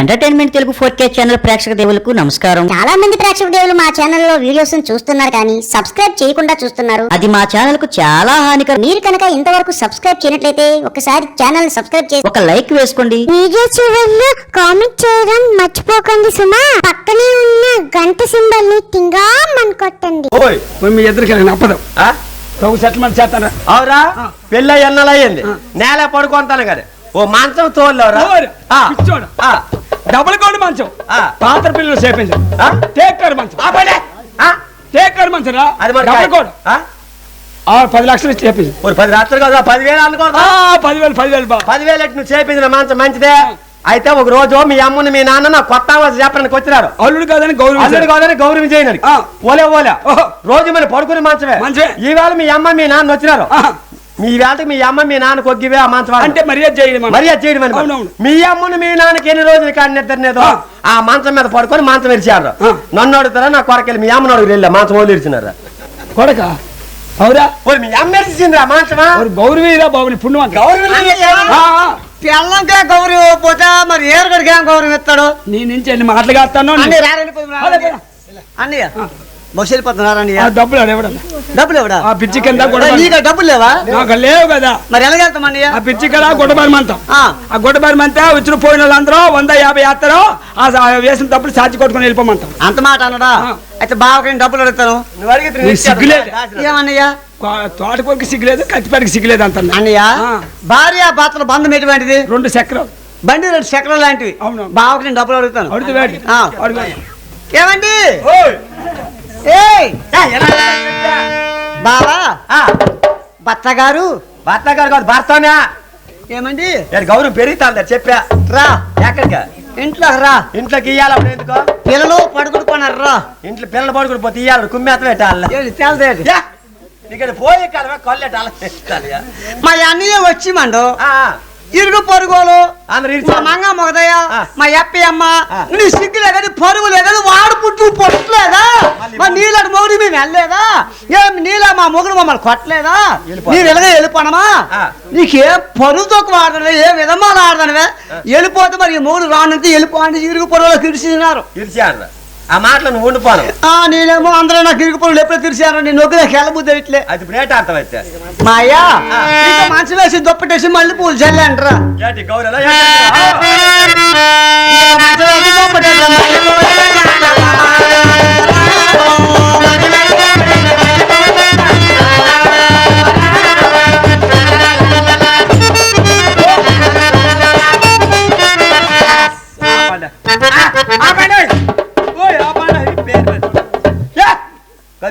Entertainment Telugu four K channel ప్రేక్షక దేవులకు నమస్కారం. చాలా మంది ప్రేక్షక దేవులు మా ఛానల్లో వీడియోస్ చూస్తున్నారు కానీ సబ్స్క్రైబ్ చేయకుండా చూస్తున్నారు. అది మా ఛానల్కు చాలా హానికరం. మీరు కనుక ఇంతవరకు సబ్స్క్రైబ్ చేయనట్లయితే ఒకసారి ఛానల్ సబ్స్క్రైబ్ చేసి ఒక లైక్ వేసుకోండి. వీడియో చివరిలో కామెంట్ చేయడం మర్చిపోకండి సుమా. పక్కనే ఉన్న గంట సింబల్ని టింగా మన కొట్టండి. ఓయ్ మీ నప్పదు. సెటిల్మెంట్ చేస్తారా అవురా? పెళ్ళ ఎన్నలయ్యింది. నేల పడుకుంటాను కదా ఓ మంచం తోలేవరా ఓరు, పిచ్చోడు. డబుల్ కోడి మంచం. ఆ. పాత్ర పిల్లలు చేపించు ఆ? టేకర్ మంచం. టేకర్ మంచం రా. డబుల్ కాయ- కోడ్. ఆ? ఆ, పది లక్షలు చేపించు. ఓ పది రాత్రులు కదా పదివేలు అనుకో ఆ, పదివేలు పదివేలు బా. పదివేలు ఎట్టు నువ్వు చేపించిన మంచం మంచిదే? అయితే ఒక రోజు మీ అమ్మని మీ నాన్న నా కొత్త ఆవాసం చెప్పడానికి వచ్చినారు. అల్లుడు కాదని అల్లుడు గౌరవం కాదని గౌరవం చేయను ఆ. ఓలే ఓలే. రోజు మరి పడుకుని మంచమే. ఈవేళ మీ అమ్మ మీ నాన్న వచ్చినారు. మీ వేళకి మీ అమ్మ మీ నాన్న కొగ్గివే ఆ మంచం అంటే మర్యాద చేయడం మనం. మర్యాద చేయడం. మీ అమ్మను మీ నాన్నకి ఎన్ని రోజులు కానీ నిద్రనేదో ఆ. ఆ మంచం మీద పడుకొని మంచం ఇరిచారు. నన్ను అడుగుతారా నా కొరకెళ్ళి మీ అమ్మను అడుగు వెళ్ళా మంచం వాళ్ళు ఇరిచినారా కొడక? అవురా. ఓరి మీ అమ్మ ఇరిచిందిరా మంచమా? ஒரு గౌరవీరా బాబుని పుణ్యవంత పిల్లంకే గౌరవం ఇవ్వకపోతే మరి ఏరుగడికి ఏం గౌరవం ఇస్తాడు? నీ నుంచి ఎన్ని మాటలు కాస్తాను అన్ని రారెళ్ళిపోయి అన్నయ్య. అన్నయ్య ఆ డబ్బులు అడేవడం డబ్బులు ఎవడా? ఆ పిచ్చి కింద నీకు డబ్బులు లేవా? నాకు లేవు కదా. మరి ఎలాగెళ్తాం అన్నయ్య? ఆ పిచ్చి కదా గొడవరి మంతం ఆ. ఆ గొడవరి మంతా వచ్చిన పోయిన వాళ్ళందరూ వంద యాభై వేస్తారో ఆ వేసిన డబ్బులు సాచి కొట్టుకుని వెళ్ళిపోమంటాం. అంత మాట అన్నడా. అయితే బావకి డబ్బులు అడుగుతాను. నువ్వు అడిగితే. ఏమన్నయ్య? తోటకూరకి సిగ్గులేదు కత్తిపేటకి సిగ్గులేదు అంత అన్నయ్య ఆ. భార్య భర్తల బంధం ఎటువంటిది రెండు చక్రాలు. బండి రెండు చక్రం లాంటివి. అవును. బావకి నేను డబ్బులు అడుగుతాను. ఏమండి? బావా? భర్త గారు భర్త గారు కాదు భర్తనే. ఏమండి? గౌరవం పెరుగుతాను చెప్పా. రా. ఎక్కడికి? ఇంట్లో రా. ఇంట్లోకి ఇయ్యాలి అప్పుడు ఎందుకో? పిల్లలు పడుకుడుకున్నారు రా ఇంట్లో పిల్లలు పడుకుని పోతే ఇయ్యాలి కుమ్మేత పెట్టాలి ఇక్కడ పోయి కలవే కొల్లెట అలా పెట్టాలి. మా అన్నయ్య వచ్చి మండు. ఆ, ఇరుగు పొరుగులు. మా మంగ మొగదయ్య. మా ఎప్పి అమ్మ. నీ సిగ్గు లేదని పరుగు లేదని వాడు పుట్టు పొట్టలేదా మా నీళ్ళ మొగుడు మేము వెళ్ళలేదా? ఏం నీళ్ళ మా మొగుడు మమ్మల్ని కొట్టలేదా? వెళ్ళిపో. నీ వెళ్ళగా వెళ్ళిపోనమా. నీకేం తక్కువ ఆడదనివే ఏ విధమా ఆడదనివే వెళ్ళిపోతే మరి మొగుడు రానంతే వెళ్ళిపో అంటే ఇరుగు పొరుగులో ఇరిచాను ఆ మాటలు నువ్వు ఉండిపోను ఆ నేనేమో అందరూ నాకు ఇరుగు పొరుగులు ఎప్పుడు తెరిచారు నేను నొగ్గుదా హెలబుద్ది ఇట్లే అది ఏట అర్థమైతే మా అయ్యా మంచి వేసి దుప్పటేసి మళ్ళీ పూలు చల్లంటారా గౌరవ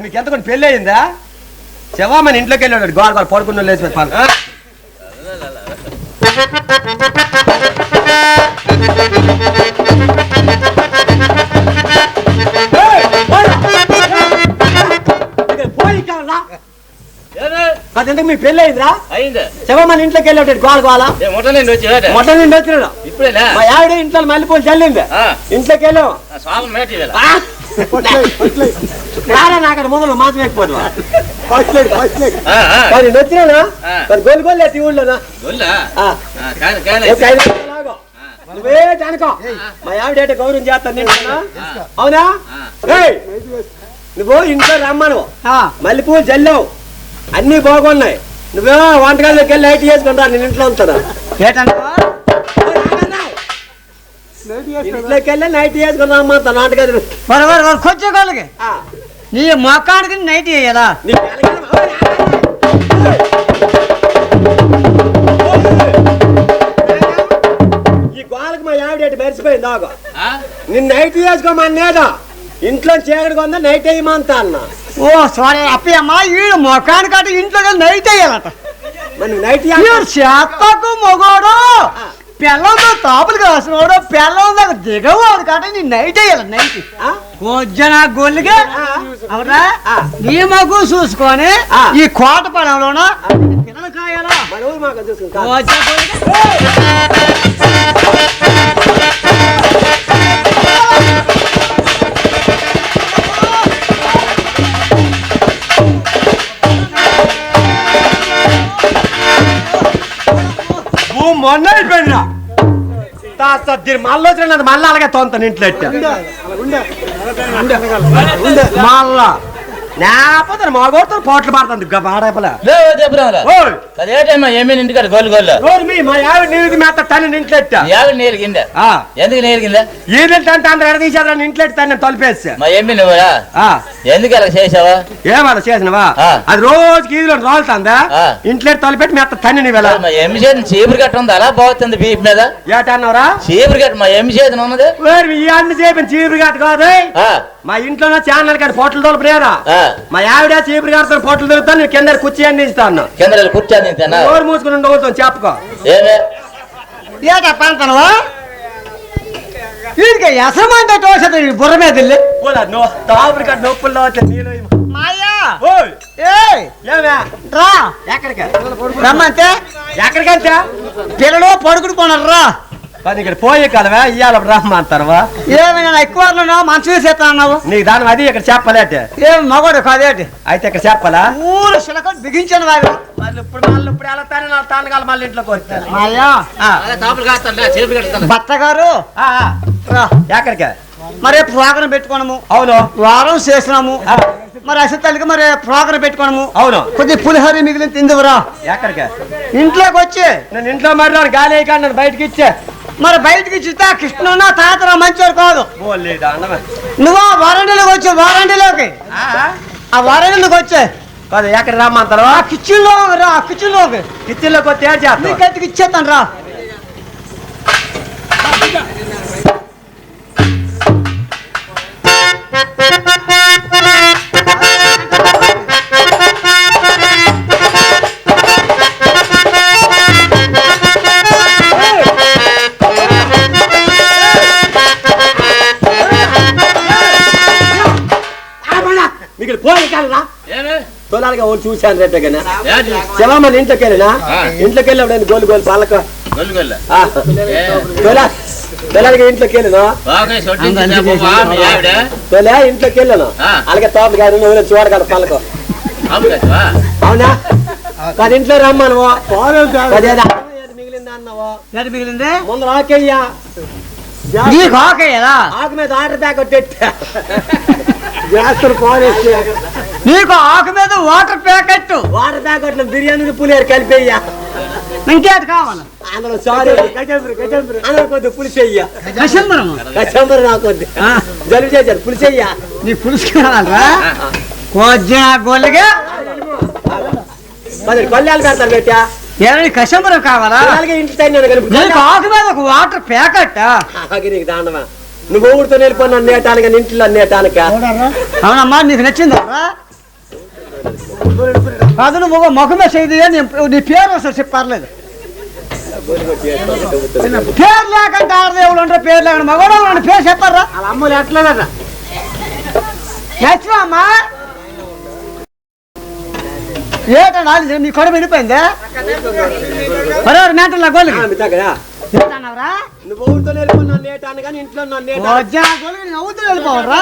మీకు ఎంత కొన్ని పెళ్ళి అయిందా? శవా మన ఇంట్లోకి వెళ్ళాడు గోడ గోడ పడుకున్న లేచి పెట్టాలి అదెందుకు మీ పెళ్ళి అయిందిరా? అయింది. శవ మన ఇంట్లోకి వెళ్ళాడు గోడ గోల ఏ మొట్టలేండి వచ్చి మొట్ట నిండి వచ్చినాడు ఇప్పుడేనా? మా ఆవిడ ఇంట్లో మల్లెపూలు చల్లింది. ఆ. ఇంట్లోకి వెళ్ళాం. అక్కడ మాత్రం ఎక్కువ. మరి. మరి గోలు ఊళ్ళోనా. నువ్వే మా ఆవిడ ఏంటో గౌరవం చేస్తాను నేను అవునా? ఏయ్! నువ్వు ఇంట్లో రమ్మను. మల్లెపూలు చల్లావు అన్ని బాగున్నాయి. నువ్వేమో వంటకాల్లోకి వెళ్ళి లైట్ చేసుకుని రా నేను ఇంట్లో ఉంటాను నైట్ కొంచెం నీ మొక్కాడికి నైట్ పిల్లకి- ఈ మా ఆవిడ ఆగు? నిన్ను నైట్ చేసుకోమనేదా ఇంట్లో చీకటి కొందా నైట్ వేయమంతా అన్న. ఓ సారీ అప్పి అమ్మ వీడు మొక్కానికి అటు ఇంట్లో నైట్ వేయాలట మరి నైట్ చేతకు మొగోడు. పిల్లలతో తాపులు కాసినోడు పిల్లల దగ్గర దిగవాడు కాబట్టి నీ నైట్ వేయాలి నైట్ కొంచెం గొల్లుగా? అవునా నీ మగు చూసుకొని. ఈ కోట పడంలోన పిల్లలు కాయాలా. మొన్న దీని మళ్ళీ వచ్చిన మళ్ళీ అలాగే తోంతాను ఇంట్లో. మళ్ళా. లేకపోతే మా కొడుతాను పోట్లు పడుతుంది బాడపల అదేటమ్మా ఏమీ ఇంటికాడ గోలు గోలు. మీ మా ఆవిడ నీకు మేత తల్లి ఇంట్లో. యాగ నీరు కింద. ఆ. ఎందుకు నీరు కింద? ఈదింటే అంటే అందరూ ఎడదీసేదాన్ని ఇంట్లో ఎట్టు తను తొలిపేసి మా ఏమి నువ్వురా? ఆ. ఎందుకు అలా చేసావా ఏమన్నా చేసినవా. అది రోజుకి ఈదులో రాలుతుందా. ఇంట్లో తొలిపెట్టి మేత తన్ని నీ వెళ్ళ మా ఎమ్మి చేతిని చీపురు కట్ట ఉంది అలా పోతుంది బీప్ మీద. ఏటన్నారా చీపురు కట్ట మా ఎమ్మి చేతిని ఉన్నది? ఈ అన్ని చేపిన చీపురు కాదు. కాదు మా ఇంట్లోనే ఛానల్ కాదు పొట్టలు తోలుపునేరా ఆ. మా ఆవిడ చీపురు కాడుతాను పొట్టలు దొరుకుతాను నేను కింద కుర్చీ అన్ని ఇస్తాను. కింద కూర్చొని తింటానా నోరు మూసుకుని ఉండవుతాను చెప్పుకో. ఏట పంతనవా? వీడికి ఎసమంటే తోసది బుర్ర మీద తాబురు కాదు నొప్పుల్లో ఇవ్వు. మాయా? ఓయ్. ఏయ్. ఏమే? రా. ఎక్కడికి? రమ్మంటే? ఎక్కడికంటే? పిల్లలు పడుకుని పోనారు రా. పది ఇక్కడ పోయే కాలవా ఇయ్యాల రమ్మంటారువా ఏమైనా ఎక్కువ మంచి వేసేస్తా అన్నావు? నీకు దాని అది ఇక్కడ చెప్పలేటే. ఏం మగోడు కాదేటి అయితే ఇక్కడ చెప్పాలా? ఊరు శిలక బిగించాను వారు. ఇప్పుడు మళ్ళీ ఇప్పుడు ఎలా తాను నా తానగాల మళ్ళీ ఇంట్లోకి కడతాను భర్త గారు ఆ, ఆ. రా. ఎక్కడికి? మరి ప్రోగ్రాం పెట్టుకోనము. అవును. వారం చేసినాము. మరి అసలు మరి ప్రోగ్రాం పెట్టుకోనము. అవును. కొద్ది పులిహోర మిగిలిన తిందువురా. ఎక్కడికి? ఇంట్లోకి వచ్చి. నేను ఇంట్లో మరి గాలి వేయకుండా బయటికి ఇచ్చే. మరి బయటికి చిత్తా కృష్ణ తాతరా మంచోరు కాదు. నువ్వు ఆ వారంటీలోకి వచ్చి వారంటీలోకి ఆ? వారంటీలోకి వచ్చే. కాదు ఎక్కడ రమ్మంటారు? ఆ కిచెన్లో రా కిచెన్లోకి కిచెన్లోకి వచ్చి ఏం చేస్తావు? నీ గట్టికి ఇచ్చేస్తాను రా. మీకు పోయి కాదురా తొలాలిగా ఓ చూశాను ఏంటి? శివమ్మని ఇంట్లోకి వెళ్ళినా. ఇంట్లోకి వెళ్ళి గోలు గోలు పాలక? తొలాలిగా ఇంట్లోకి వెళ్ళినా తొలే ఇంట్లోకి వెళ్ళాను. అలాగే తోపలు కాదు నువ్వు చూడగల పాలక? అవునా కాదు ఇంట్లో రమ్మను. అదేదా మిగిలిందా అన్నావా ఎంత మిగిలింది? ముందు ఆకేయ్యా. ఆకు మీద ఆర్డర్ బ్యాగ్ కొట్టెట్టా నీకు ఆకు మీద వాటర్ ప్యాకెట్. వాటర్ కొట్టిన బిర్యానీ పులిహోర కలిపేయ్యా. ఇంకేది కావాలి? అందులో సారీ. అందులో కొద్ది పులిసెయ్యా. నాకు ఆ. జలుబు చేశారు పులిసెయ్యా. నీ పులుసు కావాలరా? కొద్దిగా మరి కొల్లాలు పెడతారు పెట్టా. ఏమైనా కశంబరం కావాలా? అలాగే ఇంటి ఆకు మీద ఒక వాటర్ ప్యాకెట్? దాండమా నువ్వు ఊరితో వెళ్ళిపోయినా నేటానికి ఇంట్లో నేటానిక అవునమ్మా నీకు నచ్చిందా? కాదు నువ్వు ముఖమే చేయదు నీ పేరు అసలు చెప్పర్లేదు పేరు లేకంటే ఆడదేవుడు ఉంటారు పేరు లేకుండా మగవాడు ఉంటే పేరు చెప్పారా అమ్మలు ఎట్లేదట అమ్మా? ఏటన్నా నీ కొడ విడిపోయిందే? మరో మేటల గోలికి కదా ఏంటన్నావురా నువ్వు ఊరితో వెళ్ళిపోయినా ఇంట్లో నా నేట వజ్జా గోలికి నేను అవుతూ వెళ్ళిపోవరా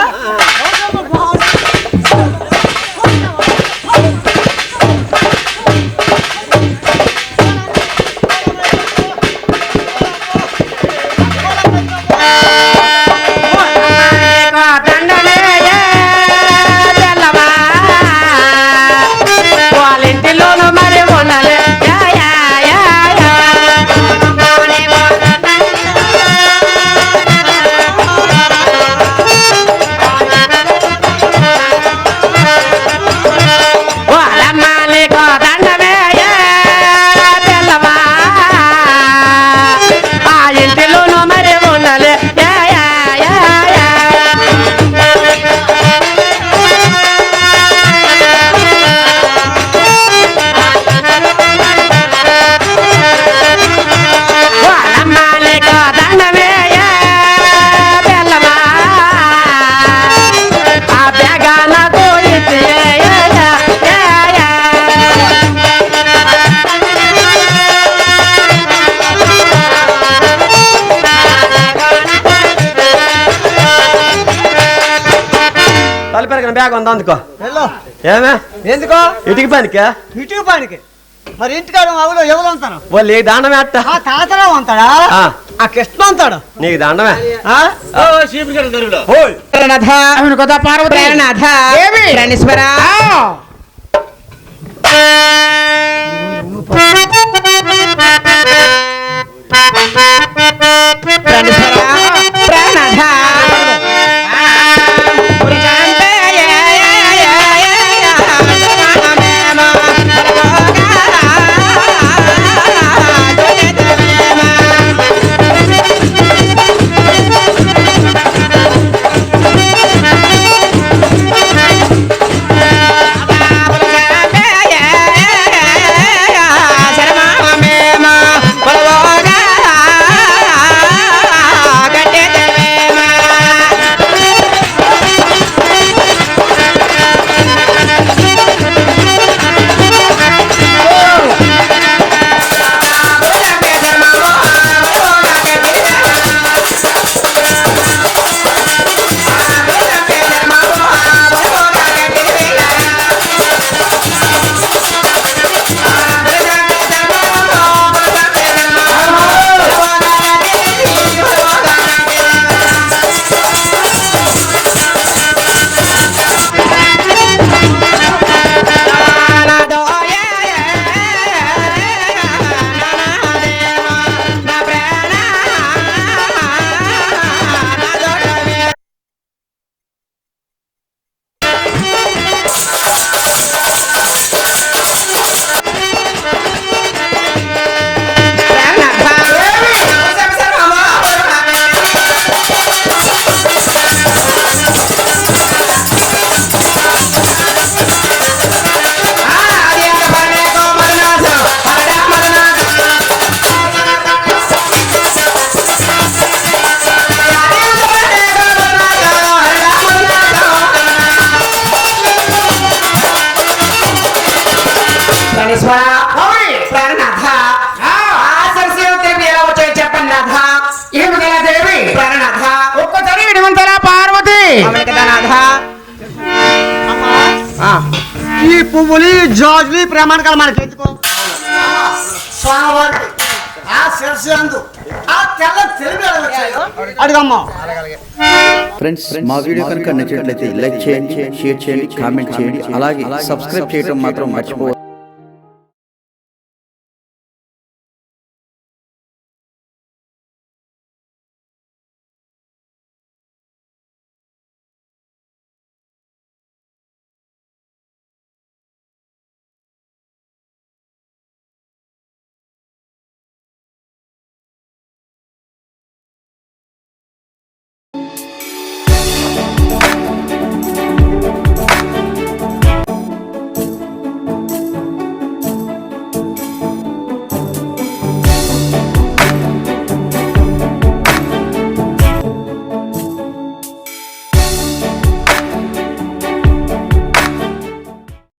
తలపెరగిన బ్యాగ్ ఉంది అందుకో. ఏమే? ఎందుకో? ఇటుకి పనికా? ఇటుకు పనికి. మరి ఇంటికాడ అవులో ఎవరు అంటారు వాళ్ళు ఏ దాండమే అట్ట ఆ తాతలో ఉంటాడా? ఆ. ఆ కృష్ణ అంతాడు నీకు దండమే ఆ? ప్రాణేశ్వర ప్రాణేశ్వర ప్రాణనాథ. ప్రాణనాథ ఆ! సరస్వతి దేవి ఎలా వచ్చాయో చెప్పండి నాథ. ఏమి కదా దేవి? ప్రాణనాథ. ఒక్కసారి వినమంటారా పార్వతి! అవును కదా నాథ. ఈ పువ్వులు జాజులు ప్రమాణకాలు మనకి ఎందుకో స్వామివారికి ఆ శిరస్సు అందు. ఆ తెల్ల తెలుగు ఎలా వచ్చాయో? అడుగమ్మా. ఫ్రెండ్స్ మా వీడియో కనుక నచ్చినట్లయితే లైక్ చేయండి షేర్ చేయండి కామెంట్ చేయండి అలాగే సబ్స్క్రైబ్ చేయడం మాత్రం మర్చిపోవద్దు.